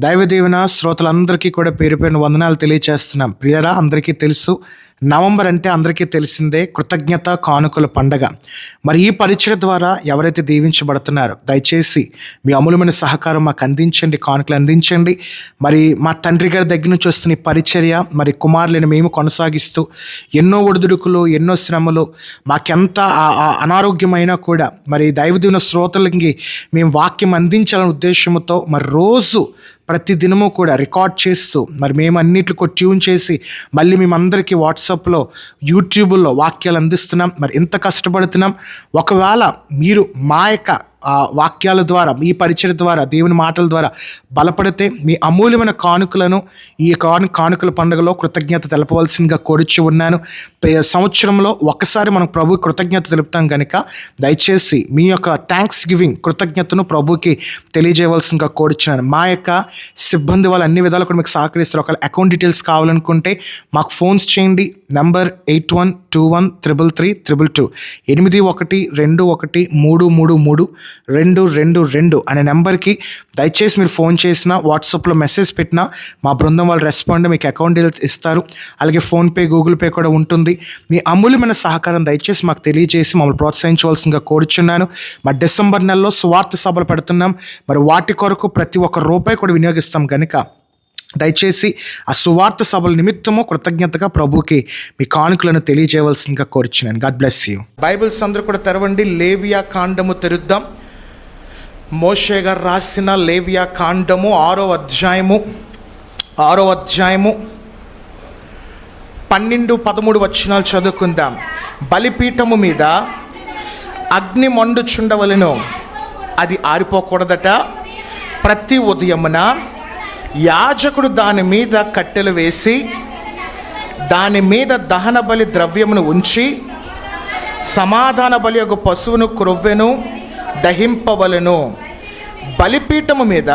దైవదీవెన శ్రోతలందరికీ కూడా పేరు పేరున వందనాలు తెలియచేస్తున్నాం. ప్రియరా అందరికీ తెలుసు నవంబర్ అంటే అందరికీ తెలిసిందే కృతజ్ఞత కానుకల పండగ. మరి ఈ పరిచయ ద్వారా ఎవరైతే దీవించబడుతున్నారో దయచేసి మీ అమూలమైన సహకారం మాకు అందించండి కానుకలు అందించండి. మరి మా తండ్రి గారి దగ్గర నుంచి వస్తున్న ఈ పరిచర్య మరి కుమారులను మేము కొనసాగిస్తూ ఎన్నో ఒడిదుడుకులు ఎన్నో శ్రమలు మాకెంత ఆ- అనారోగ్యమైనా కూడా మరి దైవదీవెన శ్రోతలకి మేము వాక్యం అందించాలనే ఉద్దేశంతో మరి రోజు ప్రతి దినము కూడా రికార్డ్ చేస్తూ మరి మేము అన్నిటికో ట్యూన్ చేసి మళ్ళీ మేమందరికీ వాట్సాప్లో యూట్యూబ్లో వాక్యాలు అందిస్తున్నాం. మరి ఎంత కష్టపడుతున్నాం. ఒకవేళ మీరు మా యొక్క వాక్యాల ద్వారా మీ పరిచయ ద్వారా దేవుని మాటల ద్వారా బలపడితే మీ అమూల్యమైన కానుకలను ఈ కాను కానుకల పండుగలో కృతజ్ఞత తెలపవలసిందిగా కోడిచి ఉన్నాను. సంవత్సరంలో ఒక్కసారి మనం ప్రభు కృతజ్ఞత తెలుపుతాం కనుక దయచేసి మీ యొక్క థ్యాంక్స్ గివింగ్ కృతజ్ఞతను ప్రభుకి తెలియజేయవలసిందిగా కోరుచున్నాను. మా యొక్క సిబ్బంది వాళ్ళు అన్ని విధాలు కూడా మీకు సహకరిస్తారు. ఒకవేళ అకౌంట్ డీటెయిల్స్ కావాలనుకుంటే మాకు ఫోన్స్ చేయండి. Number eight one two one triple three triple two. ఎనిమిది ఒకటి రెండు ఒకటి మూడు మూడు మూడు. రెండు రెండు రెండు అనే నెంబర్కి దయచేసి మీరు ఫోన్ చేసినా వాట్సాప్లో మెసేజ్ పెట్టినా మా బృందం వాళ్ళు రెస్పాండ్ మీకు అకౌంట్ డీటెయిల్స్ ఇస్తారు. అలాగే ఫోన్పే గూగుల్ పే కూడా ఉంటుంది. మీ అమూల్యమైన సహకారం దయచేసి మాకు తెలియజేసి మమ్మల్ని ప్రోత్సహించవలసిందిగా కోరుచున్నాను. మా డిసెంబర్ నెలలో స్వార్థ సభలు పెడుతున్నాం. మరి వాటి కొరకు ప్రతి ఒక్క రూపాయి కూడా వినియోగిస్తాం కనుక దయచేసి ఆ సువార్త సభల నిమిత్తము కృతజ్ఞతగా ప్రభుకి మీ కానుకలను తెలియజేయవలసిందిగా కోరుచున్నాను. God bless you. బైబిల్స్ అందరూ కూడా తెరవండి. లేవియా కాండము తెరుద్దాం. మోషే గారు రాసిన లేవియా కాండము ఆరో అధ్యాయము ఆరో అధ్యాయము పన్నెండు పదమూడు వచనాలు చదువుకుందాం. బలిపీఠము మీద అగ్ని మండుచుండవలను. అది ఆరిపోకూడదట. ప్రతి ఉదయమున యాజకుడు దాని మీద కట్టెలు వేసి దాని మీద దహన బలి ద్రవ్యమును ఉంచి సమాధాన బలి యొక్క పశువును క్రొవ్వెను దహింపవలను. బలిపీఠము మీద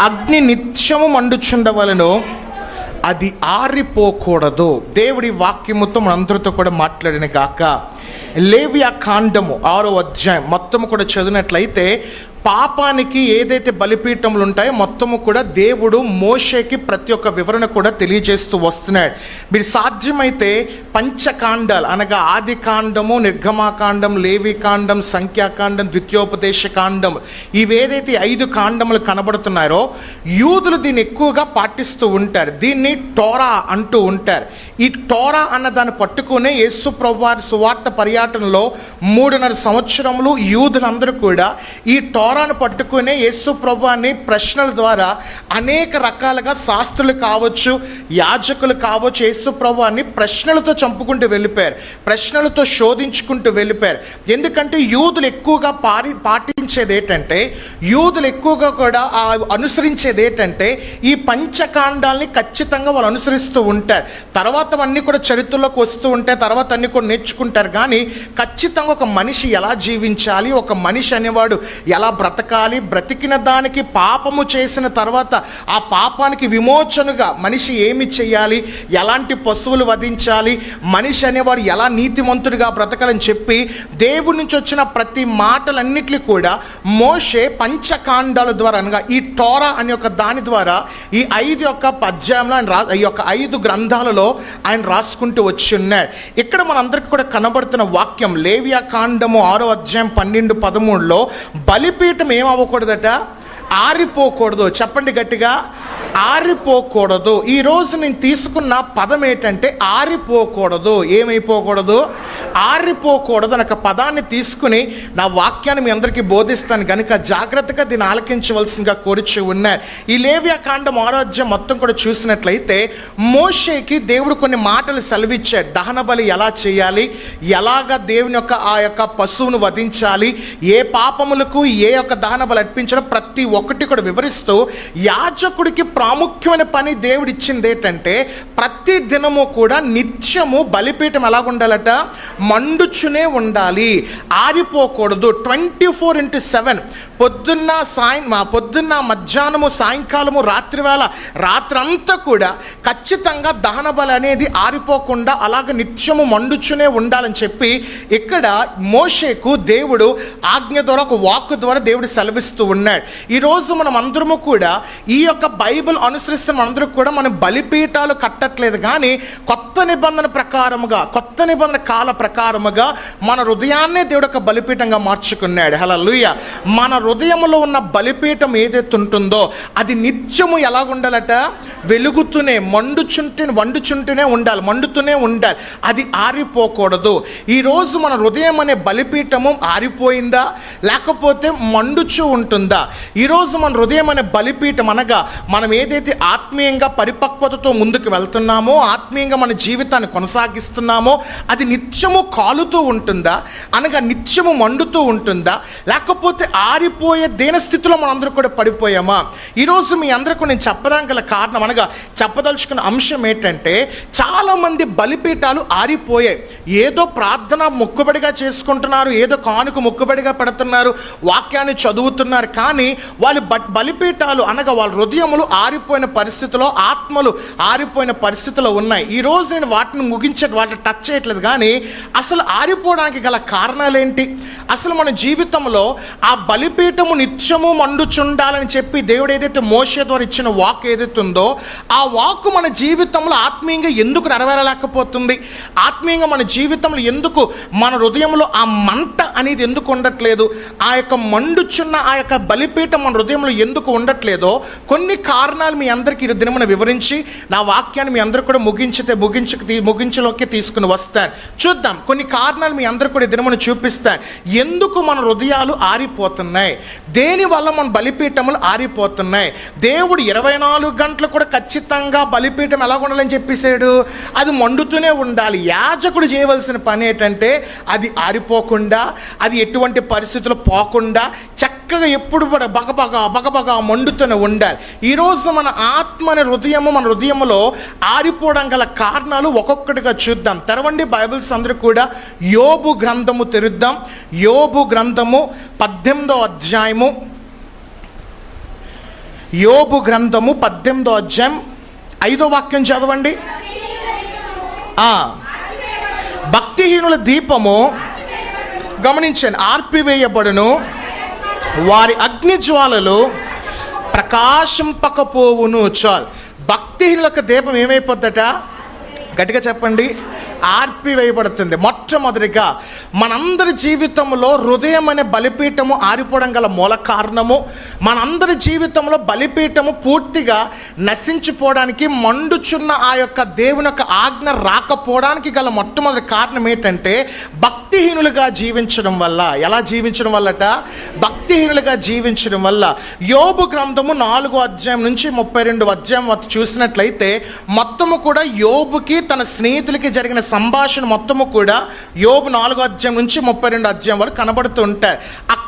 అగ్ని నిత్యము మండుచుండవలను. అది ఆరిపోకూడదు. దేవుడి వాక్యముతో మనందరితో కూడా మాట్లాడిన గాక. లేవియా కాండము ఆరో అధ్యాయం మొత్తము కూడా చదివినట్లయితే పాపానికి ఏదైతే బలిపీఠములు ఉంటాయో మొత్తము కూడా దేవుడు మోషేకి ప్రతి ఒక్క వివరణ కూడా తెలియజేస్తూ వస్తున్నాడు. మీరు సాధ్యమైతే పంచకాండాలు అనగా ఆది కాండము నిర్గమాకాండం లేవి కాండం సంఖ్యాకాండం ద్వితీయోపదేశ కాండం ఇవేదైతే ఐదు కాండములు కనబడుతున్నారో యూదులు దీన్ని ఎక్కువగా పాటిస్తూ ఉంటారు. దీన్ని టోరా అంటూ ఉంటారు. ఈ టోరా అన్న దాన్ని పట్టుకునే యేసు ప్రభువారి సువార్త పర్యటనలో మూడున్నర సంవత్సరములు యూదులందరూ కూడా ఈ టోరాను పట్టుకునే యేసు ప్రభువాన్ని ప్రశ్నల ద్వారా అనేక రకాలుగా శాస్త్రులు కావచ్చు యాజకులు కావచ్చు యేసు ప్రభువాన్ని ప్రశ్నలతో చంపుకుంటూ వెళ్ళిపోయారు. ప్రశ్నలతో శోధించుకుంటూ వెళ్ళిపోయారు. ఎందుకంటే యూదులు ఎక్కువగా పారి పాటించేది ఏంటంటే యూదులు ఎక్కువగా కూడా అనుసరించేది ఏంటంటే ఈ పంచకాండాల్ని ఖచ్చితంగా వాళ్ళు అనుసరిస్తూ ఉంటారు. తర్వాత అన్నీ కూడా చరిత్రలోకి వస్తూ ఉంటాయి తర్వాత అన్నీ కూడా నేర్చుకుంటారు. కానీ ఖచ్చితంగా ఒక మనిషి ఎలా జీవించాలి ఒక మనిషి అనేవాడు ఎలా బ్రతకాలి బ్రతికిన దానికి పాపము చేసిన తర్వాత ఆ పాపానికి విమోచనగా మనిషి ఏమి చేయాలి ఎలాంటి పశువులు వధించాలి మనిషి అనేవాడు ఎలా నీతిమంతుడిగా బ్రతకాలని చెప్పి దేవుడి నుంచి వచ్చిన ప్రతి మాటలన్నిటిని కూడా మోషే పంచకాండాల ద్వారా అనగా ఈ టోరా అనే ఒక దాని ద్వారా ఈ ఐదు యొక్క పద్యంలో ఆయన రా ఈ యొక్క ఐదు గ్రంథాలలో ఆయన రాసుకుంటూ వచ్చి ఉన్నాడు. ఇక్కడ మనందరికీ కూడా కనబడుతున్న వాక్యం లేవియా కాండము ఆరో అధ్యాయం పన్నెండు పదమూడులో బలిపి ఏం అవ్వకూడదట ఆరిపోకూడదు. చెప్పండి గట్టిగా. ఆరిపోకూడదు. ఈరోజు నేను తీసుకున్న పదం ఏంటంటే ఆరిపోకూడదు. ఏమైపోకూడదు? ఆరిపోకూడదు అనే ఒక పదాన్ని తీసుకుని నా వాక్యాన్ని మీ అందరికీ బోధిస్తాను. కనుక జాగ్రత్తగా దీన్ని ఆలకించవలసిందిగా కోరిచి ఉన్నారు ఈ లేవ్య కాండం ఆరోగ్యం మొత్తం కూడా చూసినట్లయితే మోషేకి దేవుడు కొన్ని మాటలు సెలవిచ్చాడు. దహన బలి ఎలా చేయాలి? ఎలాగ దేవుని యొక్క ఆ యొక్క పశువును వధించాలి? ఏ పాపములకు ఏ యొక్క దహన బలి అర్పించడం ప్రతి ఒక్కటి కూడా వివరిస్తూ యాజకుడికి ప్రాముఖ్యమైన పని దేవుడు ఇచ్చింది ఏంటంటే ప్రతి దినము కూడా నిత్యము బలిపీఠం ఎలా ఉండాలట మండుచునే ఉండాలి. ఆరిపోకూడదు. Twenty four into seven. పొద్దున్న సాయం మా పొద్దున్న మధ్యాహ్నము సాయంకాలము రాత్రివేళ రాత్రంతా కూడా ఖచ్చితంగా దహన బలి అనేది ఆరిపోకుండా అలాగ నిత్యము మండుచునే ఉండాలని చెప్పి ఇక్కడ మోషేకు దేవుడు ఆజ్ఞ ద్వారా ఒక వాక్ ద్వారా దేవుడు సెలవిస్తూ ఉన్నాడు. ఈరోజు మనం అందరము కూడా ఈ యొక్క బైబిల్ అనుసరిస్తున్న అందరూ కూడా మనం బలిపీఠాలు కట్టట్లేదు. కానీ కొత్త నిబంధన ప్రకారముగా కొత్త నిబంధన కాల ప్రకారముగా మన హృదయాన్నే దేవుడు ఒక బలిపీఠంగా మార్చుకున్నాడు. హలో మన హృదయంలో ఉన్న బలిపీఠం ఏదైతే ఉంటుందో అది నిత్యము ఎలా ఉండాలట వెలుగుతూనే మండుచుంటే వండుచుంటూనే ఉండాలి మండుతూనే ఉండాలి. అది ఆరిపోకూడదు. ఈరోజు మన హృదయం అనే బలిపీఠము ఆరిపోయిందా? లేకపోతే మండుచు ఉంటుందా? ఈరోజు మన హృదయం అనే బలిపీఠం అనగా మనం ఏదైతే ఆత్మీయంగా పరిపక్వతతో ముందుకు వెళ్తున్నామో ఆత్మీయంగా మన జీవితాన్ని కొనసాగిస్తున్నామో అది నిత్యము కాలుతూ ఉంటుందా? అనగా నిత్యము మండుతూ ఉంటుందా? లేకపోతే ఆరిపోయే దేనస్థితిలో మనందరూ కూడా పడిపోయామా? ఈరోజు మీ అందరికీ నేను చెప్పడానికి గల కారణం అనగా చెప్పదలుచుకున్న అంశం ఏంటంటే చాలామంది బలిపీఠాలు ఆరిపోయాయి. ఏదో ప్రార్థన మొక్కుబడిగా చేసుకుంటున్నారు ఏదో కానుక మొక్కుబడిగా పెడుతున్నారు వాక్యాన్ని చదువుతున్నారు కానీ వాళ్ళు బలిపీఠాలు అనగా వాళ్ళ హృదయములు ఆ ఆరిపోయిన పరిస్థితిలో ఆత్మలు ఆరిపోయిన పరిస్థితిలో ఉన్నాయి. ఈ రోజు నేను వాటిని ముగించే వాటిని టచ్ చేయట్లేదు కానీ అసలు ఆరిపోవడానికి గల కారణాలేంటి? అసలు మన జీవితంలో ఆ బలిపీఠము నిత్యము మండుచుండాలని చెప్పి దేవుడు ఏదైతే మోసే ద్వారా ఇచ్చిన వాక్ ఏదైతే ఉందో ఆ వాక్ మన జీవితంలో ఆత్మీయంగా ఎందుకు నెరవేరలేకపోతుంది? ఆత్మీయంగా మన జీవితంలో ఎందుకు మన హృదయంలో ఆ మంట అనేది ఎందుకు ఉండట్లేదు? ఆ యొక్క మండుచున్న ఆ యొక్క బలిపీఠం మన హృదయంలో ఎందుకు ఉండట్లేదో కొన్ని కారణాలు మీ అందరికీ ఈ దినమున వివరించి నా వాక్యాన్ని మీ అందరూ కూడా ముగించితే ముగించు ముగించలోకి తీసుకుని వస్తాను చూద్దాం. కొన్ని కారణాలు మీ అందరూ కూడా ఈ దినమున చూపిస్తాను ఎందుకు మన హృదయాలు ఆరిపోతున్నాయి? దేని వల్ల మన బలిపీఠములు ఆరిపోతున్నాయి? దేవుడు ఇరవై నాలుగు గంటలు కూడా ఖచ్చితంగా బలిపీఠం ఎలా ఉండాలని చెప్పేశాడు? అది మండుతూనే ఉండాలి. యాజకుడు చేయవలసిన పని ఏంటంటే అది ఆరిపోకుండా అది ఎటువంటి పరిస్థితులు పోకుండా చక్కగా ఎప్పుడు కూడా బగబగా బగబగా మండుతూనే ఉండాలి. ఈరోజు మన ఆత్మ అనే హృదయము మన హృదయములో ఆరిపోవడం గల కారణాలు ఒక్కొక్కటిగా చూద్దాం. తెరవండి బైబిల్స్ అందరూ కూడా యోబు గ్రంథము తెరుద్దాం. యోబు గ్రంథము పద్దెనిమిదో అధ్యాయము. యోబు గ్రంథము పద్దెనిమిదో అధ్యాయం. ఐదో వాక్యం చదవండి. భక్తిహీనుల దీపము గమనించండి ఆర్పివేయబడును. వారి అగ్నిజ్వాలలు ప్రకాశింపకపోవును చాలు. భక్తిహీనులకు దీపం ఏమైపోద్దట? గట్టిగా చెప్పండి. ఆర్పివేయబడుతుంది. మొట్టమొదటిగా మనందరి జీవితంలో హృదయం అనే బలిపీఠము ఆరిపోవడం గల మూల కారణము మనందరి జీవితంలో బలిపీఠము పూర్తిగా నశించిపోవడానికి మండుచున్న ఆ యొక్క దేవుని యొక్క ఆజ్ఞ రాకపోవడానికి గల మొట్టమొదటి కారణం ఏంటంటే భక్తిహీనులుగా జీవించడం వల్ల. ఎలా జీవించడం వల్లట? భక్తిహీనులుగా జీవించడం వల్ల. యోబు గ్రంథము నాలుగో అధ్యాయం నుంచి ముప్పై రెండు అధ్యాయం చూసినట్లయితే మొత్తము కూడా యోబుకి తన స్నేహితులకి జరిగిన సంభాషణ మొత్తము కూడా యోబు నాలుగో అధ్యాయం నుంచి ముప్పై రెండు అధ్యాయం వరకు కనబడుతూ ఉంటాయి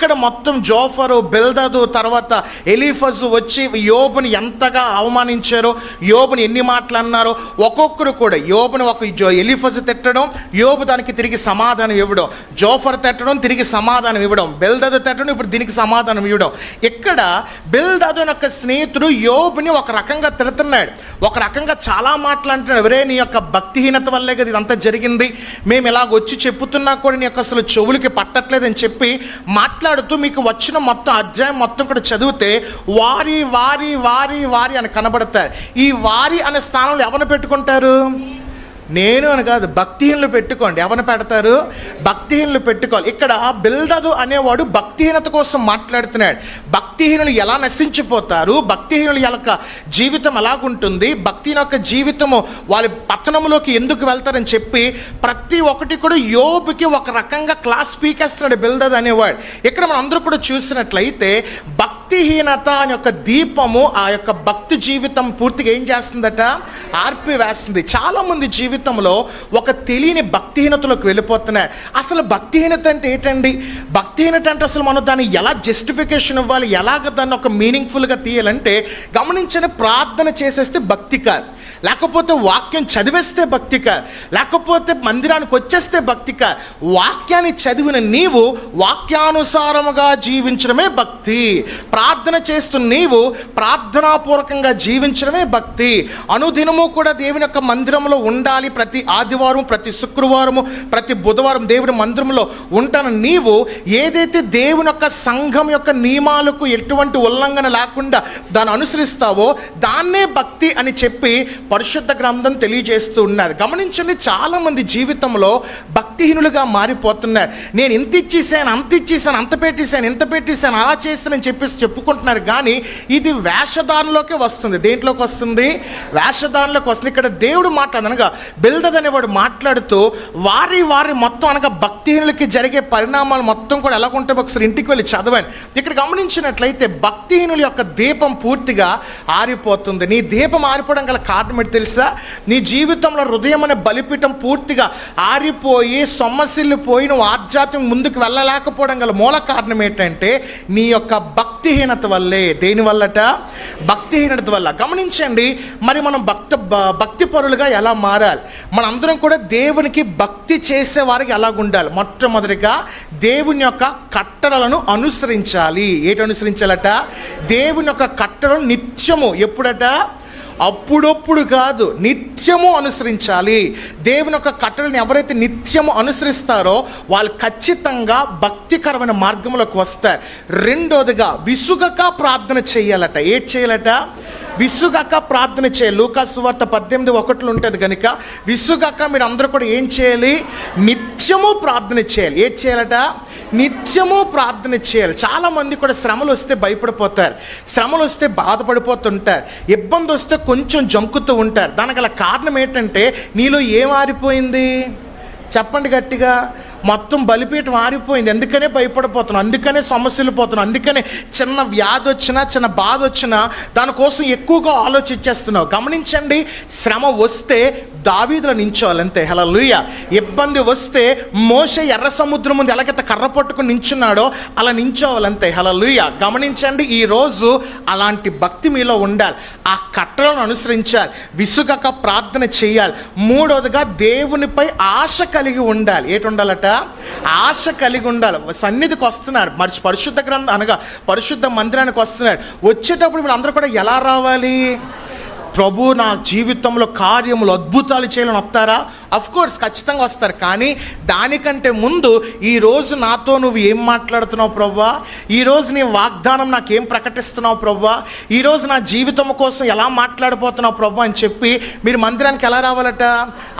అక్కడ మొత్తం జోఫరు బెల్దదు తర్వాత ఎలీఫజు వచ్చి యోబుని ఎంతగా అవమానించారో యోబుని ఎన్ని మాటలు అన్నారో ఒక్కొక్కరు కూడా యోబుని ఒక జో- ఎలీఫజు తిట్టడం యోబు దానికి తిరిగి సమాధానం ఇవ్వడం జోఫర్ తిట్టడం తిరిగి సమాధానం ఇవ్వడం బెల్దదు తిట్టడం ఇప్పుడు దీనికి సమాధానం ఇవ్వడం. ఇక్కడ బెల్దదు యొక్క స్నేహితుడు యోబుని ఒక రకంగా తిడుతున్నాడు. ఒక రకంగా చాలా మాటలు అంటున్నాడు. ఎవరే నీ యొక్క భక్తిహీనత వల్లే కదా ఇదంతా జరిగింది. మేము ఇలాగ వచ్చి చెప్పుతున్నా కూడా నీ యొక్క అసలు చెవులకి పట్టట్లేదని చెప్పి మాట్లాడుతూ మీకు వచ్చిన మొత్తం అధ్యాయం మొత్తం కూడా చదివితే వారి వారి వారి వారి అని కనబడతారు. ఈ వారి అనే స్థానంలో ఎవరిని పెట్టుకుంటారు? నేను అని కాదు భక్తిహీనులు పెట్టుకోండి. ఎవరిని పెడతారు? భక్తిహీనులు పెట్టుకోవాలి. ఇక్కడ బిల్దదు అనేవాడు భక్తిహీనత కోసం మాట్లాడుతున్నాడు. భక్తిహీనులు ఎలా నశించిపోతారు? భక్తిహీనుల యొక్క జీవితం ఎలాగుంటుంది? భక్తి యొక్క జీవితము వాళ్ళ పతనంలోకి ఎందుకు వెళ్తారని చెప్పి ప్రతి ఒక్కటి కూడా యోబుకి ఒక రకంగా క్లాస్ పీకేస్తున్నాడు బిల్దదు అనేవాడు. ఇక్కడ మనం అందరూ కూడా చూసినట్లయితే భక్తి భక్తిహీనత అనే యొక్క దీపము ఆ యొక్క భక్తి జీవితం పూర్తిగా ఏం చేస్తుందట? ఆర్పివేస్తుంది చాలామంది జీవితంలో ఒక తెలియని భక్తిహీనతలోకి వెళ్ళిపోతున్నాయి. అసలు భక్తిహీనత అంటే ఏంటండి? భక్తిహీనత అంటే అసలు మనం దాన్ని ఎలా జస్టిఫికేషన్ ఇవ్వాలి? ఎలాగ దాన్ని ఒక మీనింగ్ఫుల్గా తీయాలంటే గమనించని ప్రార్థన చేసేస్తే భక్తి కాదు. లేకపోతే వాక్యం చదివేస్తే భక్తిక లేకపోతే మందిరానికి వచ్చేస్తే భక్తిక వాక్యాన్ని చదివిన నీవు వాక్యానుసారముగా జీవించడమే భక్తి. ప్రార్థన చేస్తున్న నీవు ప్రార్థనాపూర్వకంగా జీవించడమే భక్తి. అనుదినము కూడా దేవుని యొక్క మందిరంలో ఉండాలి. ప్రతి ఆదివారం ప్రతి శుక్రవారము ప్రతి బుధవారం దేవుని మందిరంలో ఉంటాన నీవు ఏదైతే దేవుని యొక్క సంఘం యొక్క నియమాలకు ఎటువంటి ఉల్లంఘన లేకుండా దాన్ని అనుసరిస్తావో దాన్నే భక్తి అని చెప్పి పరిశుద్ధ గ్రంథం తెలియజేస్తూ ఉన్నది గమనించండి చాలామంది జీవితంలో భక్తిహీనులుగా మారిపోతున్నారు. నేను ఇంత ఇచ్చేసాను అంత ఇచ్చేసాను అంత పెట్టేశాను ఇంత పెట్టేశాను అలా చేస్తానని చెప్పేసి చెప్పుకుంటున్నారు. కానీ ఇది వేషధారంలోకి వస్తుంది. దేంట్లోకి వస్తుంది? వేషధారంలోకి వస్తుంది. ఇక్కడ దేవుడు మాట్లాడనగా బిల్దద్ అనేవాడు మాట్లాడుతూ వారి వారి మొత్తం అనగా భక్తిహీనులకి జరిగే పరిణామాలు మొత్తం కూడా ఎలా ఉంటాయి ఒకసారి ఇంటికి వెళ్ళి చదవండి. ఇక్కడ గమనించినట్లయితే భక్తిహీనుల యొక్క దీపం పూర్తిగా ఆరిపోతుంది. నీ దీపం ఆరిపోవడం గల కారణం ఏమిటి తెలుసా? నీ జీవితంలో హృదయం అనే బలిపీఠం పూర్తిగా ఆరిపోయి సొమ్మసిల్లిపోయి నువ్వు ఆధ్యాత్మిక ముందుకు వెళ్ళలేకపోవడం గల మూల కారణం ఏంటంటే నీ యొక్క భక్తిహీనత వల్లే. దేని వల్లట? భక్తిహీనత వల్ల. గమనించండి మరి మనం భక్త భక్తి పరులుగా ఎలా మారాలి? మనందరం కూడా దేవునికి భక్తి చేసే వారికి ఎలా ఉండాలి మొట్టమొదటిగా దేవుని యొక్క కట్టడలను అనుసరించాలి. ఏటనుసరించాలట? అనుసరించాలట దేవుని యొక్క కట్టడం నిత్యము. ఎప్పుడట? అప్పుడప్పుడు కాదు నిత్యము అనుసరించాలి. దేవుని యొక్క కట్టడని ఎవరైతే నిత్యము అనుసరిస్తారో వాళ్ళు ఖచ్చితంగా భక్తికరమైన మార్గంలోకి వస్తారు. రెండోదిగా విసుగక ప్రార్థన చేయాలట. ఏం చేయాలట? విసుగక ప్రార్థన చేయాలి. లూకాసు వార్త పద్దెనిమిది ఒకటిలో ఉంటుంది కనుక విసుగక మీరు అందరూ కూడా ఏం చేయాలి? నిత్యము ప్రార్థన చేయాలి. ఏం చేయాలట? నిత్యము ప్రార్థన చేయాలి. చాలామంది కూడా శ్రమలు వస్తే భయపడిపోతారు. శ్రమలు వస్తే బాధపడిపోతుంటారు. ఇబ్బంది వస్తే కొంచెం జంకుతూ ఉంటారు. దానికి గల కారణం ఏంటంటే నీలో ఏం ఆరిపోయింది? చెప్పండి గట్టిగా. మొత్తం బలిపీఠం ఆరిపోయింది. అందుకనే భయపడిపోతున్నాం అందుకనే సమస్యలు పోతున్నాం అందుకనే చిన్న వ్యాధి వచ్చినా చిన్న బాధ వచ్చినా దానికోసం ఎక్కువగా ఆలోచించేస్తున్నావు. గమనించండి శ్రమ వస్తే దావీదుల నించోవాలంతే. అంతే హలలుయ ఇబ్బంది వస్తే మోస ఎర్ర సముద్రం ముందు ఎలాగైతే కర్ర పట్టుకుని నించున్నాడో అలా నించోవాలంతే. హలలుయ గమనించండి ఈ రోజు అలాంటి భక్తి మీలో ఉండాలి. ఆ కట్టలను అనుసరించాలి. విసుగక ప్రార్థన చేయాలి. మూడవదిగా దేవునిపై ఆశ కలిగి ఉండాలి. ఏటి ఉండాలట ఆశ కలిగి ఉండాలి. సన్నిధికి వస్తున్నారు. మరి పరిశుద్ధ గ్రంథం అనగా పరిశుద్ధ మందిరానికి వస్తున్నారు. వచ్చేటప్పుడు మీరు అందరూ కూడా ఎలా రావాలి? ప్రభు నా జీవితంలో కార్యములు అద్భుతాలు చేయాలని వస్తారా? అఫ్ కోర్స్ ఖచ్చితంగా వస్తారు. కానీ దానికంటే ముందు ఈరోజు నాతో నువ్వు ఏం మాట్లాడుతున్నావు ప్రభా? ఈరోజు నీ వాగ్దానం నాకేం ప్రకటిస్తున్నావు ప్రభా? ఈరోజు నా జీవితం కోసం ఎలా మాట్లాడిపోతున్నావు ప్రభా అని చెప్పి మీరు మందిరానికి ఎలా రావాలట?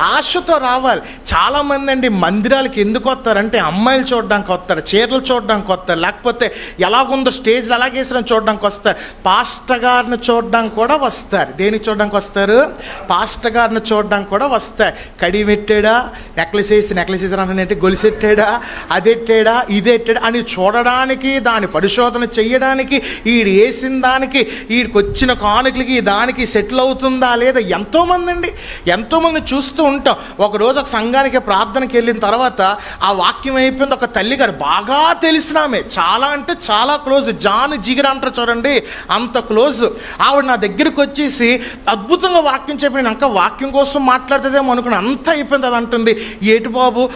ఆశతో రావాలి. చాలామంది అండి మందిరాలకి ఎందుకు వస్తారంటే అమ్మాయిలు చూడడానికి వస్తారు చీరలు చూడడానికి వస్తారు లేకపోతే ఎలాగుందో స్టేజ్లో ఎలాగేసిన చూడడానికి వస్తారు పాస్టర్ గారిని చూడడానికి కూడా వస్తారు. దేనికి చూడడానికి వస్తారు. పాస్టర్ గారిని చూడడానికి కూడా వస్తాయి. కడి పెట్టాడా? నెక్లెస్ వేసి నెక్లెస్ వేసిన అంటే గొలుసెట్టాడా? అదెట్టాడా? ఇదెట్టాడా? అని చూడడానికి దాని పరిశోధన చేయడానికి వీడు వేసిన దానికి ఈడికి వచ్చిన కానుకలకి దానికి సెటిల్ అవుతుందా లేదా? ఎంతోమంది అండి. ఎంతోమంది చూస్తూ ఉంటాం. ఒకరోజు ఒక సంఘానికి ప్రార్థనకి వెళ్ళిన తర్వాత ఆ వాక్యం అయిపోయింది. ఒక తల్లి గారు బాగా తెలిసినామే చాలా అంటే చాలా క్లోజ్. జాన్ జిగిర అంటారు చూడండి. అంత క్లోజ్. ఆవిడ నా దగ్గరికి వచ్చేసి అద్భుతంగా వాక్యం చెప్పినాక వాక్యం కోసం మాట్లాడుతుందేమో అనుకుని అంత అయిపోయింది అది అంటుంది. ఏటి బాబు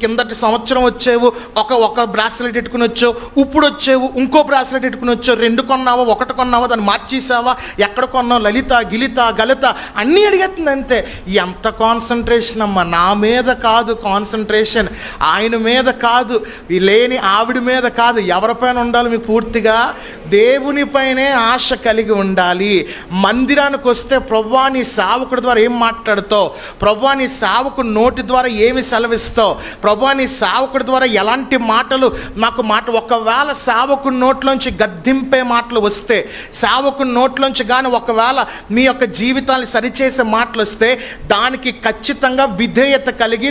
కిందటి సంవత్సరం వచ్చేవు ఒక ఒక బ్రాస్లెట్ ఎట్టుకుని వచ్చావు ఇప్పుడు వచ్చేవు ఇంకో బ్రాస్లెట్ ఎట్టుకుని వచ్చావు రెండు కొన్నావా ఒకటి కొన్నావా దాన్ని మార్చేసావా ఎక్కడ కొన్నావు లలిత గిలిత గలిత అన్నీ అడిగేస్తుంది అంతే. ఎంత కాన్సన్ట్రేషన్ అమ్మా నా మీద కాదు కాన్సన్ట్రేషన్ ఆయన మీద కాదు లేని ఆవిడ మీద కాదు ఎవరిపైన ఉండాలి మీకు పూర్తిగా? దేవునిపైనే ఆశ కలిగి ఉండాలి. మందిరానికి వస్తే ప్రభా నీ సావకుడి ద్వారా ఏం మాట్లాడుతావు? ప్రభా నీ సావకుడు నోటి ద్వారా ఏమి సెలవిస్తావు? ప్రభా నీ సావకుడి ద్వారా ఎలాంటి మాటలు? మాకు మాట ఒకవేళ సావకుడి నోట్లోంచి గద్దింపే మాటలు వస్తే సావకుడి నోట్లోంచి కానీ ఒకవేళ మీ యొక్క జీవితాన్ని సరిచేసే మాటలు వస్తే దానికి ఖచ్చితంగా విధేయత కలిగి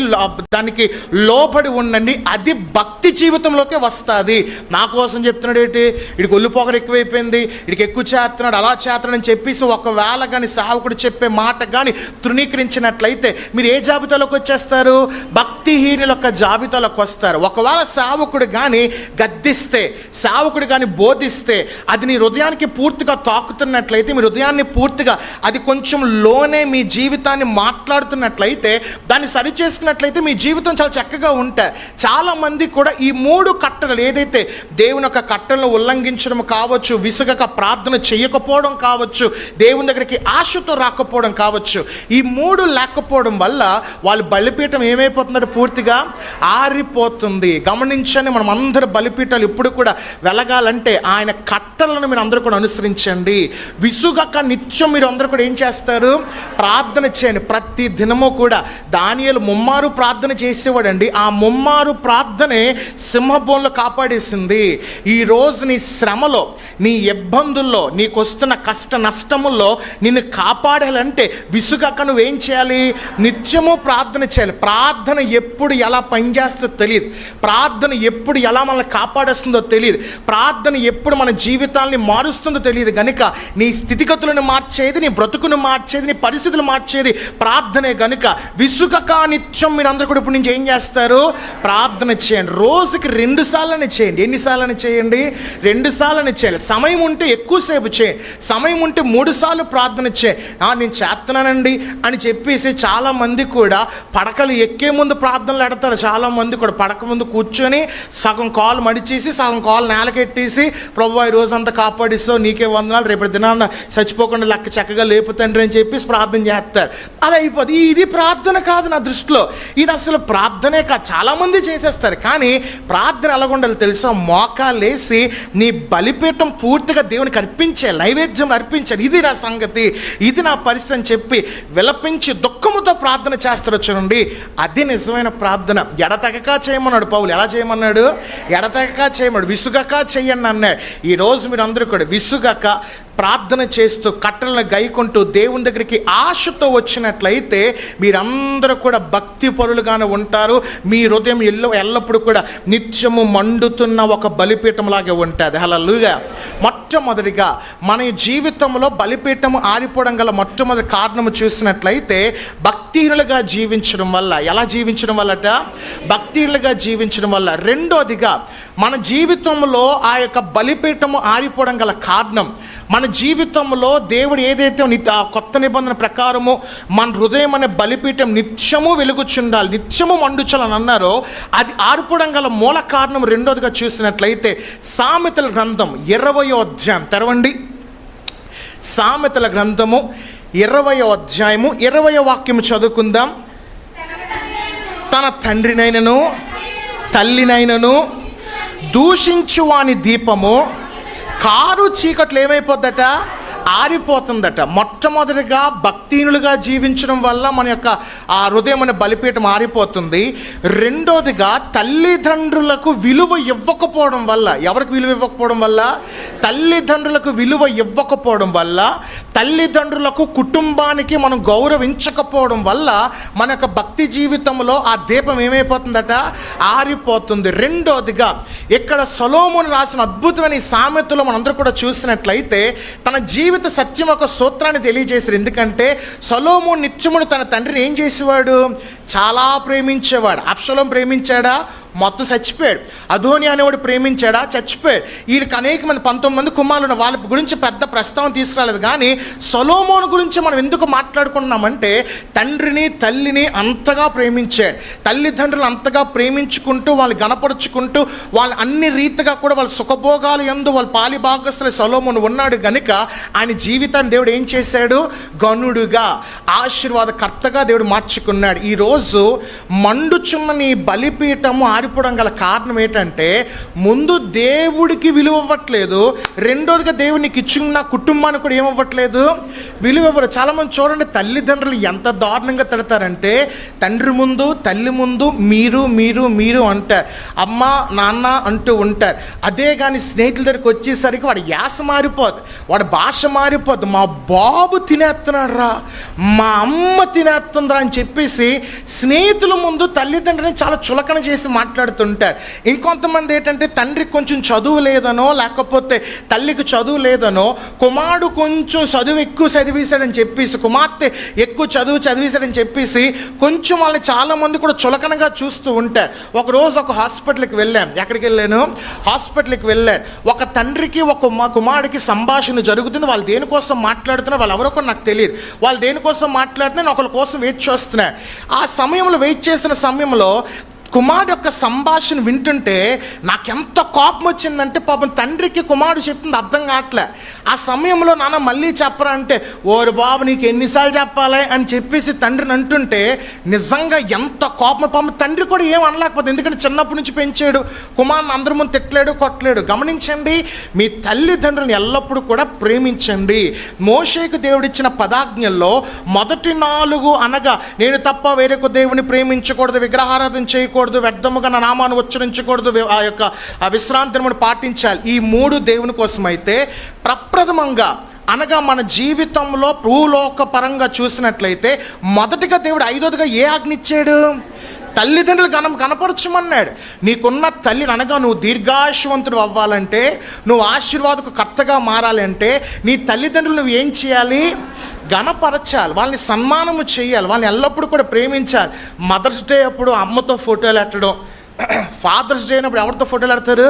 దానికి లోబడి ఉండండి. అది భక్తి జీవితంలోకే వస్తుంది. నా కోసం చెప్తున్నాడు ఏంటి? ఇడికి ఒళ్ళు పొగరు ఎక్కువైపోయింది. ఇడికి ఎక్కువ చేస్తున్నాడు అలా చేస్తున్నాడు అని చెప్పేసి ఒకవేళ కానీ సేవకుడు చెప్పే మాట కానీ తృణీకరించినట్లయితే మీరు ఏ జాబితాలోకి వచ్చేస్తారు? భక్తిహీనుల యొక్క జాబితాలోకి వస్తారు. ఒకవేళ సావకుడు కానీ గద్దిస్తే సావకుడు కానీ బోధిస్తే అది నీ హృదయానికి పూర్తిగా తాకుతున్నట్లయితే మీ హృదయాన్ని పూర్తిగా అది కొంచెం లోనే మీ జీవితాన్ని మాట్లాడుతున్నట్లయితే దాన్ని సరిచేసుకున్నట్లయితే మీ జీవితం చాలా చక్కగా ఉంటాయి. చాలా మంది కూడా ఈ మూడు కట్టలు ఏదైతే దేవుని యొక్క కట్టలను ఉల్లంఘించడం కావచ్చు విసుగక ప్రార్థన చేయకపోవడం కావచ్చు దేవుని దగ్గరికి ఆశతో రాకపోవడం కావచ్చు. ఈ మూడు లేకపోవడం వల్ల వాళ్ళు బలిపీఠం ఏమైపోతున్నాడు పూర్తిగా ఆరిపోతుంది. గమనించండి మనం అందరు బలిపీఠాలు ఇప్పుడు కూడా వెలగాలంటే ఆయన కట్టలను మీరు అందరూ కూడా అనుసరించండి. విసుగక నిత్యం మీరు అందరూ కూడా ఏం చేస్తారు? ప్రార్థన చేయండి. ప్రతి దినము కూడా దానియలు ముమ్మారు ప్రార్థన చేసేవాడండి. ఆ ముమ్మారు ప్రార్థనే సింహభూంలో కాపాడేసింది. ఈ రోజు నీ శ్రమలో నీ ఇబ్బందుల్లో నీకు వస్తున్న కష్ట నష్టముల్లో నిన్ను కాపాడాలంటే విసుగక నువ్వేం చేయాలి? నిత్యము ప్రార్థన చేయాలి. ప్రార్థన ఎప్పుడు ఎలా పనిచేస్తుందో తెలియదు. ప్రార్థన ఎప్పుడు ఎలా మనల్ని కాపాడేస్తుందో తెలియదు. ప్రార్థన ఎప్పుడు మన జీవితాల్ని మారుస్తుందో తెలియదు. కనుక నీ స్థితిగతులను మార్చేది నీ బ్రతుకును మార్చేది నీ పరిస్థితులు మార్చేది ప్రార్థనే గనుక. విసుగక నిత్యం మీరు అందరూ కూడా ఇప్పుడు నుంచి ఏం చేస్తారు? ప్రార్థన చేయండి. రోజుకి రెండు సార్లని చేయండి. ఎన్నిసార్లని చేయండి? రెండు సార్లని చేయాలి. సమయం ఉంటే ఎక్కువసేపు చేయండి. సమయం ఉంటే మూడు సార్లు ప్రార్థన వచ్చే "ఆ, నేను చేస్తున్నానండి అని చెప్పేసి చాలామంది కూడా పడకలు ఎక్కే ముందు ప్రార్థనలు ఎడతారు చాలామంది కూడా పడక ముందు కూర్చొని సగం కాలు మడిచేసి సగం కాలు నేలకెట్టేసి ప్రభు ఈ రోజంతా కాపాడిస్తావు నీకే వందనాలు. రేపటి దినాన్న చచ్చిపోకుండా లెక్క చక్కగా లేపుతండ్రి అని చెప్పేసి ప్రార్థన చేస్తారు. అది అయిపోతుంది ఇది ప్రార్థన కాదు నా దృష్టిలో. ఇది అసలు ప్రార్థనే కాదు. చాలామంది చేసేస్తారు. కానీ ప్రార్థన ఎలాగుండాలి తెలుసా? మోకాలేసి నీ బలిపీఠం పూర్తిగా దేవునికి అర్పించే నైవేద్యం అర్పించాలి. ఇది నా సంగతి. ఇది నా పరిస్థితి అని చెప్పి విలపించి దుఃఖముతో ప్రార్థన చేస్తారు చూడండి. అది నిజమైన ప్రార్థన. ఎడతెగక చేయమన్నాడు పౌలు. ఎలా చేయమన్నాడు? ఎడతెగక చేయమన్నాడు. విసుగక చెయ్యండి అన్నాడు. ఈరోజు మీరు అందరూ కూడా విసుగక ప్రార్థన చేస్తూ కట్టలను గైకుంటూ దేవుని దగ్గరికి ఆశతో వచ్చినట్లయితే మీరందరూ కూడా భక్తి పరులుగానే ఉంటారు. మీ హృదయం ఎల్ల ఎల్లప్పుడూ కూడా నిత్యము మండుతున్న ఒక బలిపీఠంలాగే ఉంటుంది. హలలుగా మొట్టమొదటిగా మన జీవితంలో బలిపీఠము ఆరిపోవడం గల మొట్టమొదటి కారణము చూసినట్లయితే భక్తిహీనులుగా జీవించడం వల్ల ఎలా జీవించడం వల్లట? భక్తిహీనులుగా జీవించడం వల్ల రెండోదిగా మన జీవితంలో ఆ యొక్క బలిపీఠము ఆరిపోవడం గల కారణం. మన జీవితంలో దేవుడు ఏదైతే ఆ కొత్త నిబంధన ప్రకారము మన హృదయం అనే బలిపీఠం నిత్యము వెలుగుచుండాలి నిత్యము మండుచాలని అన్నారో అది ఆరిపోవడం గల మూల కారణం రెండోదిగా చూసినట్లయితే సామెతల గ్రంథం ఇరవయో అధ్యాయం. తెరవండి. సామెతల గ్రంథము ఇరవయో అధ్యాయము ఇరవయో వాక్యము చదువుకుందాం. తన తండ్రినైనను తల్లినైనను దూషించువాని దీపము కారు చీకట్లు ఏమైపోద్దట? ఆరిపోతుందట. మొట్టమొదటిగా భక్తిహీనులుగా జీవించడం వల్ల మన యొక్క ఆ హృదయం అనే బలిపీఠం ఆరిపోతుంది. రెండోదిగా తల్లిదండ్రులకు విలువ ఇవ్వకపోవడం వల్ల ఎవరికి విలువ ఇవ్వకపోవడం వల్ల? తల్లిదండ్రులకు విలువ ఇవ్వకపోవడం వల్ల తల్లిదండ్రులకు కుటుంబానికి మనం గౌరవించకపోవడం వల్ల మన యొక్క భక్తి జీవితంలో ఆ దీపం ఏమైపోతుందట? ఆరిపోతుంది. రెండోదిగా ఇక్కడ సొలోమును రాసిన అద్భుతమైన ఈ సామెతలో మనందరూ కూడా చూసినట్లయితే తన జీవిత సత్యం ఒక సూత్రాన్ని తెలియజేశారు. ఎందుకంటే సొలోము నిత్యముడు తన తండ్రిని ఏం చేసేవాడు? చాలా ప్రేమించేవాడు. అప్సలం ప్రేమించాడా? మొత్తం చచ్చిపోయాడు. అధోని అనేవాడు ప్రేమించాడా? చచ్చిపోయాడు. వీళ్ళకి అనేక మంది పంతొమ్మిది మంది కుమారులు ఉన్న వాళ్ళ గురించి పెద్ద ప్రస్తావన తీసుకురాలేదు. కానీ సొలోమోను గురించి మనం ఎందుకు మాట్లాడుకున్నామంటే తండ్రిని తల్లిని అంతగా ప్రేమించాడు. తల్లిదండ్రులు అంతగా ప్రేమించుకుంటూ వాళ్ళు గణపరుచుకుంటూ వాళ్ళు అన్ని రీతిగా కూడా వాళ్ళ సుఖభోగాలు ఎందు వాళ్ళ పాలి భాగస్తులు సొలోమోను ఉన్నాడు గనుక ఆయన జీవితాన్ని దేవుడు ఏం చేశాడు? గనుడుగా ఆశీర్వాదకర్తగా దేవుడు మార్చుకున్నాడు. ఈరోజు మండుచున్న నీ బలిపీఠము మారిపోవడం గల కారణం ఏంటంటే ముందు దేవుడికి విలువ ఇవ్వట్లేదు రెండోదిగా దేవుడు నీకు ఇచ్చిన కుటుంబానికి కూడా ఏమవ్వట్లేదు. విలువ ఇవ్వరు. చాలామంది చూడండి తల్లిదండ్రులు ఎంత దారుణంగా తిడతారంటే తండ్రి ముందు తల్లి ముందు మీరు మీరు మీరు అంటారు అమ్మ నాన్న అంటూ ఉంటారు. అదే కానీ స్నేహితుల దగ్గరికి వచ్చేసరికి వాడి యాస మారిపోద్ది వాడి భాష మారిపోద్ది మా బాబు తినేస్తున్నాడు రా మా అమ్మ తినేస్తుందిరా అని చెప్పేసి స్నేహితుల ముందు తల్లిదండ్రులని చాలా చులకన చేసి మాట మాట్లాడుతుంటారు. ఇంకొంతమంది ఏంటంటే తండ్రికి కొంచెం చదువు లేదనో లేకపోతే తల్లికి చదువు లేదనో కుమారుడు కొంచెం చదువు ఎక్కువ చదివేశాడని చెప్పేసి కుమార్తె ఎక్కువ చదువు చదివేశాడని చెప్పేసి కొంచెం వాళ్ళని చాలామంది కూడా చులకనగా చూస్తూ ఉంటారు. ఒకరోజు ఒక హాస్పిటల్కి వెళ్ళాను ఎక్కడికి వెళ్ళాను? హాస్పిటల్కి వెళ్ళాను. ఒక తండ్రికి ఒక మా కుమారుడికి సంభాషణ జరుగుతుంది. వాళ్ళు దేనికోసం మాట్లాడుతున్నారు వాళ్ళు ఎవరో కూడా నాకు తెలియదు. వాళ్ళు దేనికోసం మాట్లాడుతున్నారు నేను ఒకరి కోసం వెయిట్ చేస్తున్నాను ఆ సమయంలో వెయిట్ చేసిన సమయంలో కుమారుడు యొక్క సంభాషణ వింటుంటే నాకెంత కోపం వచ్చిందంటే పాపం తండ్రికి కుమారుడు చెప్తుంది అర్థం కావట్లే. ఆ సమయంలో నాన్న మళ్ళీ చెప్పరా అంటే ఓరు బాబు నీకు ఎన్నిసార్లు చెప్పాలి? అని చెప్పేసి తండ్రిని అంటుంటే నిజంగా ఎంత కోపం పాపం తండ్రి కూడా ఏం అనలేకపోతే ఎందుకంటే చిన్నప్పటి నుంచి పెంచాడు కుమారుని అందరి ముందు తిట్టలేడు కొట్టలేడు. గమనించండి మీ తల్లిదండ్రులను ఎల్లప్పుడూ కూడా ప్రేమించండి. మోషేకు దేవుడిచ్చిన పదాజ్ఞల్లో మొదటి నాలుగు అనగా నేను తప్ప వేరొక దేవుని ప్రేమించకూడదు విగ్రహారాధన చేయకూడదు వ్యర్థముగా నా నామాన్ని ఉచ్చరించకూడదు ఆ యొక్క ఆ విశ్రాంతిని మనం పాటించాలి. ఈ మూడు దేవుని కోసం అయితే ప్రప్రథమంగా అనగా మన జీవితంలో భూలోక పరంగా చూసినట్లయితే మొదటిగా దేవుడు ఐదోదిగా ఏ ఆజ్ఞ ఇచ్చాడు? తల్లిదండ్రులు గణం కనపరచమన్నాడు. నీకున్న తల్లి అనగా నువ్వు దీర్ఘాయుషవంతుడు అవ్వాలంటే నువ్వు ఆశీర్వాదకు కర్తగా మారాలంటే నీ తల్లిదండ్రులు నువ్వు ఏం చేయాలి? గణపరచాలి వాళ్ళని సన్మానము చేయాలి వాళ్ళని ఎల్లప్పుడూ కూడా ప్రేమించాలి. మదర్స్ డే అప్పుడు అమ్మతో ఫోటోలు ఎట్టడం ఫాదర్స్ డే అయినప్పుడు ఎవరితో ఫోటోలు ఎడతారు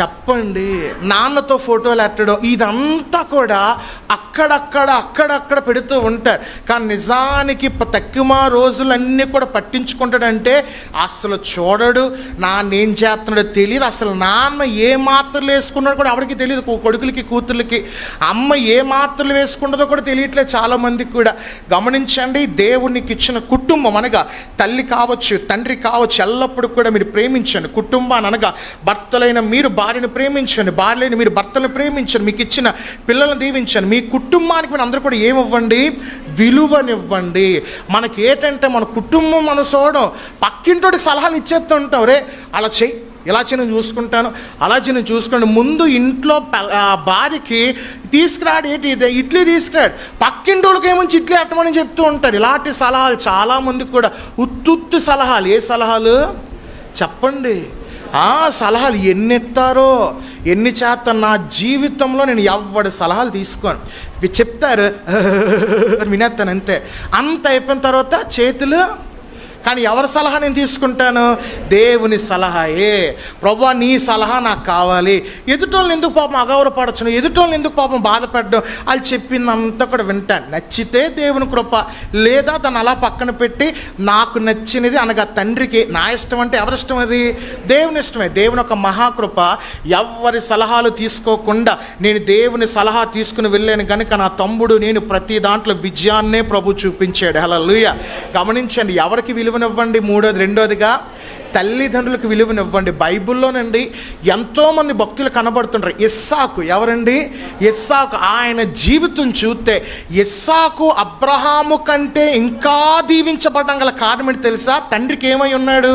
చెప్పండి. నాన్నతో ఫోటోలు ఎట్టడం ఇదంతా కూడా అక్కడక్కడ అక్కడక్కడ పెడుతూ ఉంటారు. కానీ నిజానికి ప- తక్కువ రోజులన్నీ కూడా పట్టించుకుంటాడంటే అసలు చూడడు. నాన్నేం చేస్తున్నాడో తెలియదు అసలు నాన్న ఏ మాత్రలు వేసుకున్నాడో కూడా ఎవరికి తెలియదు కొడుకులకి కూతుర్లకి. అమ్మ ఏ మాత్రలు వేసుకున్నదో కూడా తెలియట్లేదు చాలామందికి కూడా. గమనించండి దేవునికి ఇచ్చిన కుటుంబం అనగా తల్లి కావచ్చు తండ్రి కావచ్చు ఎల్లప్పుడూ కూడా మీరు ప్రేమించండి. కుటుంబాన్ని అనగా భర్తలైన మీరు భార్యను ప్రేమించండి భార్య లేని మీరు భర్తను ప్రేమించండి మీకు ఇచ్చిన పిల్లలను దీవించండి మీ కుటుంబానికి మీరు అందరూ కూడా ఏమివ్వండి? విలువనివ్వండి. మనకి ఏంటంటే మన కుటుంబం మన చూడడం పక్కింటోడికి సలహాలు ఇచ్చేస్తుంటాం. రే అలా చెయ్యి ఇలా చేయను చూసుకుంటాను? అలా చేయి చూసుకోండి. ముందు ఇంట్లో భార్యకి తీసుకురాడు ఏంటి ఇదే? ఇడ్లీ తీసుకురాడు. పక్కింటోళ్ళకి ఏమొచ్చి ఇడ్లీ అట్టమని చెప్తూ ఉంటాడు. ఇలాంటి సలహాలు చాలామందికి కూడా ఉత్తుత్తు సలహాలు. ఏ సలహాలు? చెప్పండి. ఆ సలహాలు ఎన్ని ఎత్తారో ఎన్ని చేత నా జీవితంలో నేను ఎవడి సలహాలు తీసుకోను ఇవి చెప్తారు అని వినేస్తాను అంతే అంత అయిపోయిన తర్వాత చేతులు కానీ ఎవరి సలహా నేను తీసుకుంటాను? దేవుని సలహాయే. ప్రభా నీ సలహా నాకు కావాలి. ఎదుటోళ్ళని ఎందుకు పాపం అగౌరవపడచ్చును ఎదుటోళ్ళని ఎందుకు పాపం బాధపడడం వాళ్ళు చెప్పిందంతా కూడా వింటాను. నచ్చితే దేవుని కృప లేదా తను అలా పక్కన పెట్టి నాకు నచ్చినది అనగా తండ్రికి. నా ఇష్టం అంటే ఎవరి ఇష్టం అది? దేవుని ఇష్టమే. దేవుని యొక్క మహాకృప ఎవరి సలహాలు తీసుకోకుండా నేను దేవుని సలహా తీసుకుని వెళ్ళాను కనుక నా తమ్ముడు నేను ప్రతి దాంట్లో విజయాన్నే ప్రభు చూపించాడు. హలో గమనించండి ఎవరికి విలువ విలువనివ్వండి. మూడోది రెండోదిగా తల్లిదండ్రులకు విలువనివ్వండి. బైబిల్లోనండి ఎంతోమంది భక్తులు కనబడుతుంటారు ఇస్సాకు ఎవరండి? ఇస్సాకు ఆయన జీవితం చూస్తే ఇస్సాకు అబ్రహాము కంటే ఇంకా దీవించబడడం గల కారణం ఏంటి తెలుసా? తండ్రికి ఏమై ఉన్నాడు?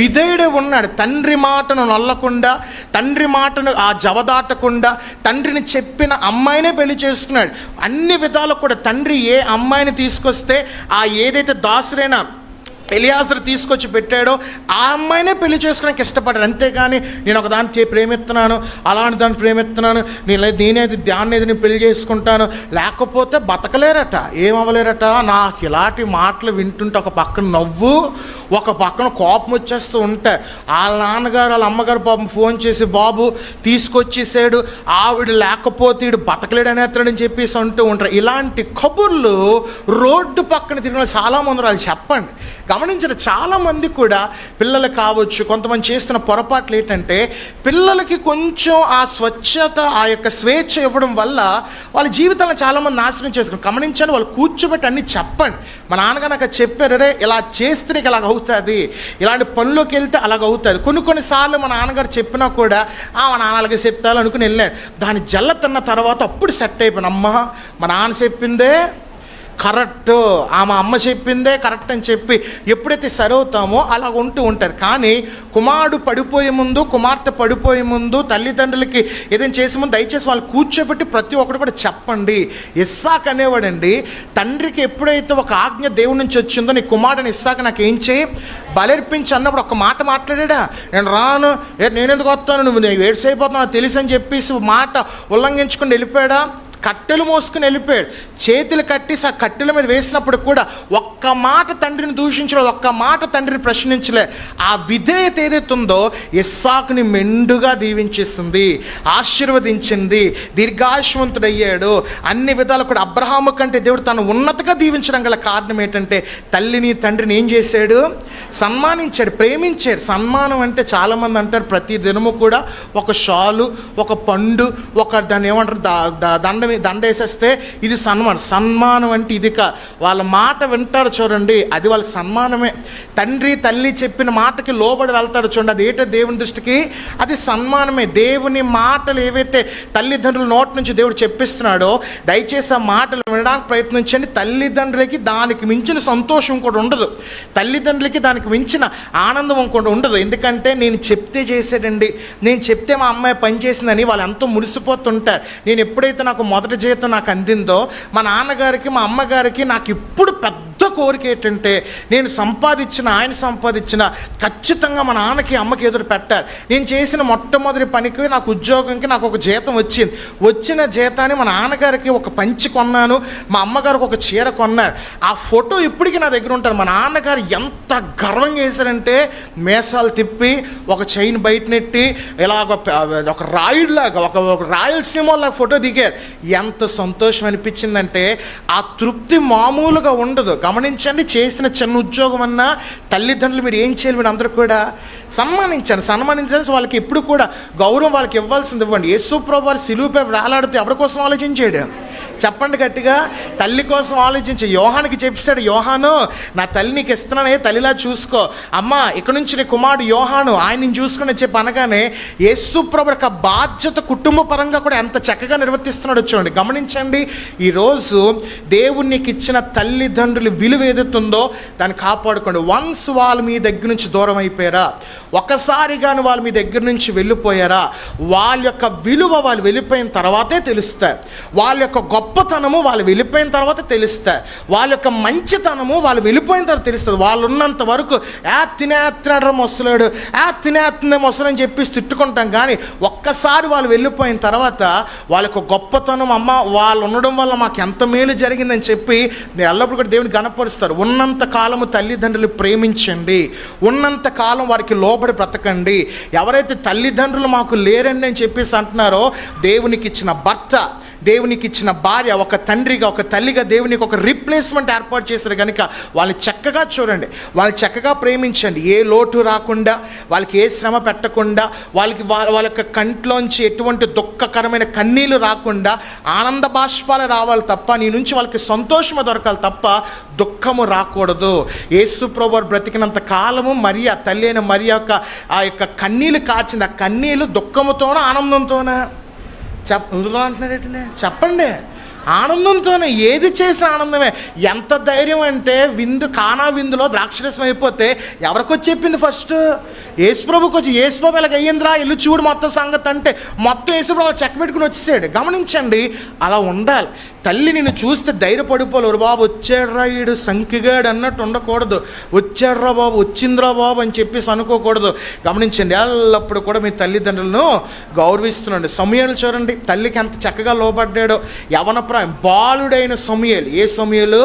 విధేయుడే ఉన్నాడు. తండ్రి మాటను నల్లకుండా తండ్రి మాటను ఆ జవదాటకుండా తండ్రిని చెప్పిన అమ్మాయినే పెళ్ళి చేసుకున్నాడు అన్ని విధాలు కూడా తండ్రి ఏ అమ్మాయిని తీసుకొస్తే ఆ ఏదైతే దాసురైనా ఎలియాజరు తీసుకొచ్చి పెట్టాడో ఆ అమ్మాయినే పెళ్ళి చేసుకోవడానికి ఇష్టపడ్డాడు. అంతేగాని నేను ఒక దాన్ని చే- ప్రేమిస్తున్నాను అలాంటి దాన్ని ప్రేమిస్తున్నాను నేను నేనేది దాన్ని ఏది నేను పెళ్ళి చేసుకుంటాను. లేకపోతే బతకలేరట ఏమవ్వలేరట. నాకు ఇలాంటి మాటలు వింటుంటే ఒక పక్కన నవ్వు ఒక పక్కన కోపం వచ్చేస్తూ ఉంటే వాళ్ళ నాన్నగారు వాళ్ళ అమ్మగారు పాపం ఫోన్ చేసి బాబు తీసుకొచ్చేసాడు. ఆవిడ లేకపోతే ఇడు బతకలేడు అనేస్తాడని చెప్పేసి అంటూ ఉంటారు. ఇలాంటి కబుర్లు రోడ్డు పక్కన తిరిగిన చాలామంది వాళ్ళు చెప్పండి. గమనించిన చాలామంది కూడా పిల్లలు కావచ్చు కొంతమంది చేస్తున్న పొరపాట్లు ఏంటంటే పిల్లలకి కొంచెం ఆ స్వచ్ఛత ఆ యొక్క స్వేచ్ఛ ఇవ్వడం వల్ల వాళ్ళ జీవితాలను చాలామంది నాశనం చేసుకుని గమనించాను వాళ్ళు కూర్చోబెట్టి అన్ని చెప్పండి. మా నాన్నగారు నాకు చెప్పారే ఇలా చేస్తే నీకు ఇలాగ అవుతుంది ఇలాంటి పనుల్లోకి వెళ్తే అలాగ అవుతుంది. కొన్ని కొన్నిసార్లు మా నాన్నగారు చెప్పినా కూడా ఆ మా నాన్న అలాగే చెప్తాను అనుకుని వెళ్ళాడు దాని జల్ల తిన్న తర్వాత అప్పుడు సెట్ అయిపోయాను అమ్మ మా నాన్న చెప్పిందే కరెక్ట్ ఆమె అమ్మ చెప్పిందే కరెక్ట్ అని చెప్పి ఎప్పుడైతే సరవుతామో అలా ఉంటూ ఉంటారు. కానీ కుమారుడు పడిపోయే ముందు కుమార్తె పడిపోయే ముందు తల్లిదండ్రులకి ఏదైనా చేసే ముందు దయచేసి వాళ్ళు కూర్చోబెట్టి ప్రతి ఒక్కరు కూడా చెప్పండి. ఇస్సాక్ అనేవాడండి తండ్రికి ఎప్పుడైతే ఒక ఆజ్ఞ దేవుడి నుంచి వచ్చిందో నీ కుమారుడిని ఇస్సాక నాకు ఏం చేయి? బలర్పించి అన్నప్పుడు ఒక మాట మాట్లాడా నేను రాను. నేను ఎందుకు వస్తాను? నువ్వు నేను అయిపోతున్నావు తెలుసు అని చెప్పేసి మాట ఉల్లంఘించుకుని వెళ్ళిపోయాడా? కట్టెలు మోసుకుని వెళ్ళిపోయాడు. చేతులు కట్టేసి ఆ కట్టెల మీద వేసినప్పుడు కూడా ఒక్క మాట తండ్రిని దూషించలేదు ఒక్క మాట తండ్రిని ప్రశ్నించలే. ఆ విధేయత ఏదైతే ఉందో ఇస్సాకుని మెండుగా దీవించేసింది ఆశీర్వదించింది దీర్ఘాయుషవంతుడయ్యాడు అన్ని విధాలు కూడా అబ్రహాము కంటే దేవుడు తను ఉన్నతగా దీవించడం గల కారణం ఏంటంటే తల్లిని తండ్రిని ఏం చేశాడు? సన్మానించాడు ప్రేమించాడు. సన్మానం అంటే చాలామంది అంటారు ప్రతి దినము కూడా ఒక షాలు ఒక పండు ఒక దాన్ని ఏమంటారు దండ దండ వేసేస్తే ఇది సన్మానం. సన్మానం అంటే ఇది కా వాళ్ళ మాట వింటారు చూడండి అది వాళ్ళకి సన్మానమే. తండ్రి తల్లి చెప్పిన మాటకి లోబడి వెళ్తాడు చూడండి అది ఏంటో దేవుని దృష్టికి? అది సన్మానమే. దేవుని మాటలు ఏవైతే తల్లిదండ్రుల నోటి నుంచి దేవుడు చెప్పిస్తున్నాడో దయచేసి ఆ మాటలు వినడానికి ప్రయత్నించండి. తల్లిదండ్రులకి దానికి మించిన సంతోషం కూడా ఉండదు. తల్లిదండ్రులకి దానికి మించిన ఆనందం కూడా ఉండదు. ఎందుకంటే నేను చెప్తే చేసాడండి నేను చెప్తే మా అమ్మాయి పని చేసిందని వాళ్ళు ఎంతో మురిసిపోతుంటారు. నేను ఎప్పుడైతే నాకు మొదటి జీతం నాకు అందిందో మా నాన్నగారికి మా అమ్మగారికి నాకు ఇప్పుడు పెద్ద కోరిక ఏంటంటే నేను సంపాదించిన ఆయన సంపాదించిన ఖచ్చితంగా మా నాన్నకి అమ్మకి ఎదురు పెట్టాలి నేను చేసిన మొట్టమొదటి పనికి నాకు ఉద్యోగంకి నాకు ఒక జీతం వచ్చింది. వచ్చిన జీతాన్ని మా నాన్నగారికి ఒక పంచి కొన్నాను మా అమ్మగారికి ఒక చీర కొన్నారు ఆ ఫోటో ఇప్పటికీ నా దగ్గర ఉంటుంది. మా నాన్నగారు ఎంత గర్వంగా చేశారంటే మేసాలు తిప్పి ఒక చైన్ బయట నెట్టి ఇలా ఒక రాయుడిలాగా ఒక ఒక రాయలసీమలాగా ఫోటో దిగారు. ఎంత సంతోషం అనిపించిందంటే ఆ తృప్తి మామూలుగా ఉండదు. గమనించండి చేసిన చిన్న ఉద్యోగం అన్నా తల్లిదండ్రులు మీరు ఏం చేయాలి మీరు అందరూ కూడా సన్మానించండి. సన్మానించాల్సి వాళ్ళకి ఎప్పుడు కూడా గౌరవం వాళ్ళకి ఇవ్వాల్సింది ఇవ్వండి. యేసు ప్రభు వారు సిలువుపై వేలాడుతూ ఎవరి కోసం ఆలోచించాడు? చెప్పండి గట్టిగా తల్లి కోసం ఆలోచించి. యోహానికి చెప్పాడు యోహాను నా తల్లి నీకు ఇస్తున్నానే తల్లిలా చూసుకో. అమ్మ ఇక్కడ నుంచి నీ కుమారుడు యోహాను ఆయన్ని చూసుకుని చెప్పి అనగానే యేసుప్రభు యొక్క బాధ్యత కుటుంబ పరంగా కూడా ఎంత చక్కగా నిర్వర్తిస్తున్నాడు చూడండి. గమనించండి ఈరోజు దేవుడు నీకు ఇచ్చిన తల్లిదండ్రులు విలువ ఏదైతుందో దాన్ని కాపాడుకోండి. వన్స్ వాళ్ళు మీ దగ్గర నుంచి దూరం అయిపోయారా? ఒకసారిగాను వాళ్ళు మీ దగ్గర నుంచి వెళ్ళిపోయారా? వాళ్ళ యొక్క విలువ వాళ్ళు వెళ్ళిపోయిన తర్వాతే తెలుస్తాయి. వాళ్ళ యొక్క గొప్ప గొప్పతనము వాళ్ళు వెళ్ళిపోయిన తర్వాత తెలుస్తాయి. వాళ్ళ యొక్క మంచితనము వాళ్ళు వెళ్ళిపోయిన తర్వాత తెలుస్తుంది. వాళ్ళు ఉన్నంత వరకు ఆ తినేస్తున్నాడు మొసలాడు ఆ తినేస్తుంది మొసలు చెప్పి తిట్టుకుంటాం. కానీ ఒక్కసారి వాళ్ళు వెళ్ళిపోయిన తర్వాత వాళ్ళ యొక్క గొప్పతనం అమ్మ వాళ్ళు ఉండడం వల్ల మాకు ఎంత మేలు జరిగిందని చెప్పి మీరు ఎల్లప్పుడు కూడా దేవుని గనపరుస్తారు ఉన్నంత కాలము తల్లిదండ్రులు ప్రేమించండి. ఉన్నంత కాలం వారికి లోబడి బ్రతకండి. ఎవరైతే తల్లిదండ్రులు మాకు లేరండి అని చెప్పేసి అంటున్నారో దేవునికి ఇచ్చిన భర్త దేవునికి ఇచ్చిన భార్య ఒక తండ్రిగా ఒక తల్లిగా దేవునికి ఒక రీప్లేస్మెంట్ ఏర్పాటు చేశారు కనుక వాళ్ళని చక్కగా చూడండి. వాళ్ళని చక్కగా ప్రేమించండి. ఏ లోటు రాకుండా వాళ్ళకి ఏ శ్రమ పెట్టకుండా వాళ్ళకి వాళ్ళ వాళ్ళ యొక్క కంట్లోంచి ఎటువంటి దుఃఖకరమైన కన్నీళ్ళు రాకుండా ఆనంద బాష్పాలు రావాలి తప్ప నీ నుంచి వాళ్ళకి సంతోషము దొరకాలి తప్ప దుఃఖము రాకూడదు. యేసు ప్రభు బ్రతికినంత కాలము మరి ఆ తల్లి అయిన మరి యొక్క ఆ యొక్క కన్నీళ్ళు కార్చింది. ఆ కన్నీళ్ళు దుఃఖముతోనూ ఆనందంతోనా చెప్ ఇందులో అంటున్నారేటండి చెప్పండి. ఆనందంతోనే ఏది చేసిన ఆనందమే. ఎంత ధైర్యం అంటే విందు కానా విందులో ద్రాక్షరసం అయిపోతే ఎవరికొచ్చి చెప్పింది ఫస్ట్? యేసుప్రభుకి వచ్చి యేసుప్రభు ఇలాగ అయ్యిందిరా ఇల్లు చూడు మొత్తం సంగతి అంటే మొత్తం యేసుప్రభు చెక్క పెట్టుకుని వచ్చేసాడు. గమనించండి అలా ఉండాలి. తల్లి నిన్ను చూస్తే ధైర్యపడిపోలేరు బాబు వచ్చాడ్రా ఈడు సంఖ్యగాడు అన్నట్టు ఉండకూడదు. వచ్చాడ్రా బాబు వచ్చిందిరా బాబు అని చెప్పేసి అనుకోకూడదు. గమనించండి ఎల్లప్పుడు కూడా మీ తల్లిదండ్రులను గౌరవిస్తున్నాండి. సమయాలు చూడండి తల్లికి ఎంత చక్కగా లోపడ్డాడో యవన ప్రాయం బాలుడైన సమయాలు. ఏ సమయాలు?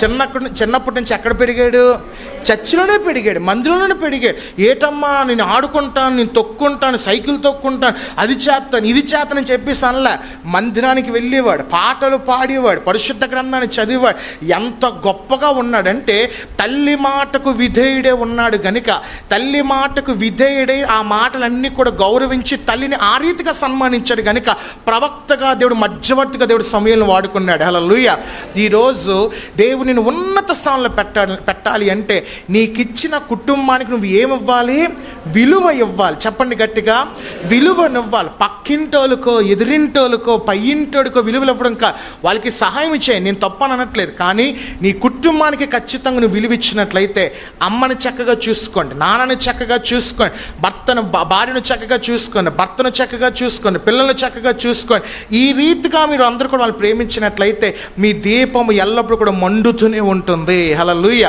చిన్నక్కడి చిన్నప్పటి నుంచి ఎక్కడ పెరిగాడు? చర్చిలోనే పెరిగాడు మందిరంలోనే పెరిగాడు. ఏటమ్మా నేను ఆడుకుంటాను నేను తొక్కుంటాను సైకిల్ తొక్కుంటాను అది చేస్తాను ఇది చేతనని చెప్పేసి అనలే మందిరానికి వెళ్ళేవాడు పాటలు పాడేవాడు పరిశుద్ధ గ్రంథాన్ని చదివేవాడు. ఎంత గొప్పగా ఉన్నాడంటే తల్లి మాటకు విధేయుడే ఉన్నాడు గనుక తల్లి మాటకు విధేయుడే ఆ మాటలన్నీ కూడా గౌరవించి తల్లిని ఆ రీతిగా సన్మానించాడు గనుక ప్రవక్తగా దేవుడు మధ్యవర్తిగా దేవుడు సమయంలో వాడుకున్నాడు. అలా లూయ ఈరోజు దేవుడు దేవుడు నేను ఉన్నత స్థానంలో పెట్టాలి పెట్టాలి అంటే నీకు ఇచ్చిన కుటుంబానికి నువ్వు ఏమివ్వాలి? విలువ ఇవ్వాలి. చెప్పండి గట్టిగా. విలువనివ్వాలి. పక్కింటోళ్ళకో ఎదిరింటోళ్ళకో పయ్యింటోడికో విలువలు ఇవ్వడం కా వాళ్ళకి సహాయం చేయి నేను తప్పని అనట్లేదు కానీ నీ కుటుంబానికి ఖచ్చితంగా నువ్వు విలువ ఇచ్చినట్లయితే అమ్మని చక్కగా చూసుకోండి. నాన్నని చక్కగా చూసుకోండి. భర్తను భార్యను చక్కగా చూసుకోండి. భర్తను చక్కగా చూసుకోండి. పిల్లల్ని చక్కగా చూసుకోండి. ఈ రీతిగా మీరు అందరూ కూడా వాళ్ళు ప్రేమించినట్లయితే మీ దీపం ఎల్లప్పుడూ కూడా మండు పెరుగుతూనే ఉంటుంది. హలలుయ